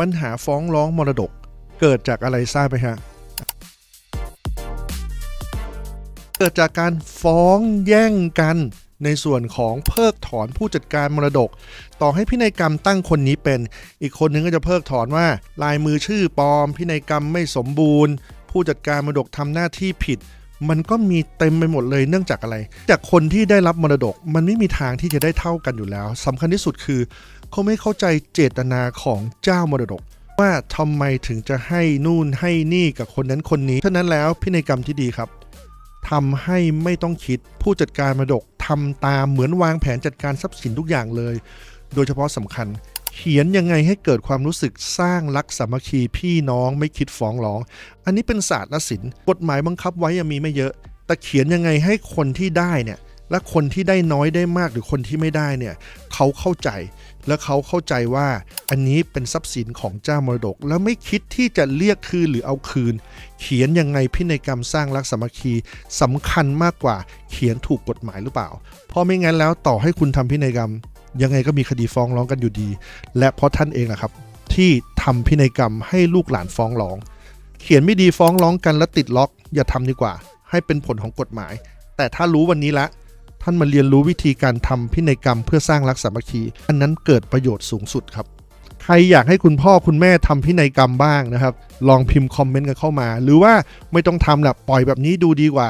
ปัญหาฟ้องร้องมรดกเกิดจากอะไรทราบไหมฮะ เกิดจากการฟ้องแย่งกันในส่วนของเพิกถอนผู้จัดการมรดก ต่อให้พินัยกรรมตั้งคนนี้เป็น อีกคนนึงก็จะเพิกถอนว่า ลายมือชื่อปลอม พินัยกรรมไม่สมบูรณ์ ผู้จัดการมรดกทำหน้าที่ผิด มันก็มีเต็มไปหมดเลยเนื่องจากอะไร จากคนที่ได้รับมรดก มันไม่มีทางที่จะได้เท่ากันอยู่แล้วสำคัญที่สุดคือ เขาไม่เข้าใจเจตนาของเจ้ามรดก ว่าทำไมถึงจะให้นู่นให้นี่กับคนนั้นคนนี้ ฉะนั้นแล้วพินัยกรรมที่ดีครับทำให้ไม่ต้องคิดผู้จัดการมรดกทำตามเหมือนวางแผนจัดการทรัพย์สินทุกอย่างเลย โดยเฉพาะสำคัญเขียนยังไงให้เกิดความรู้สึกสร้างรักสามัคคีพี่น้องไม่คิดฟ้องร้อง อันนี้เป็นศาสตร์และศิลป์กฎหมายบังคับไว้ยังมีไม่เยอะ แต่เขียนยังไงให้คนที่ได้เนี่ย และคนที่ได้น้อยได้มากหรือคนที่ไม่ได้เนี่ยเขาเข้าใจ และเขาเข้าใจว่าอันนี้เป็นทรัพย์สินของเจ้ามรดก แล้วไม่คิดที่จะเรียกคืนหรือเอาคืน เขียนยังไงพินัยกรรมสร้างรักสามัคคีสำคัญมากกว่าเขียนถูกกฎหมายหรือเปล่า เพราะไม่งั้นแล้วต่อให้คุณทำพินัยกรรม ยังไงก็มีคดีฟ้องร้องกันอยู่ดี และเพราะท่านเองอะครับ ที่ทำพินัยกรรมให้ลูกหลานฟ้องร้อง เขียนไม่ดีฟ้องร้องกันแล้วติดล็อก อย่าทำดีกว่า ให้เป็นผลของกฎหมาย แต่ถ้ารู้วันนี้ละ ท่านมาเรียนรู้วิธีการทำพินัยกรรมเพื่อสร้างรักสามัคคี อันนั้นเกิดประโยชน์สูงสุดครับ ใครอยากให้คุณพ่อคุณแม่ทำพินัยกรรมบ้างนะครับ ลองพิมพ์คอมเมนต์กันเข้ามา หรือว่าไม่ต้องทำละปล่อยแบบนี้ดูดีกว่า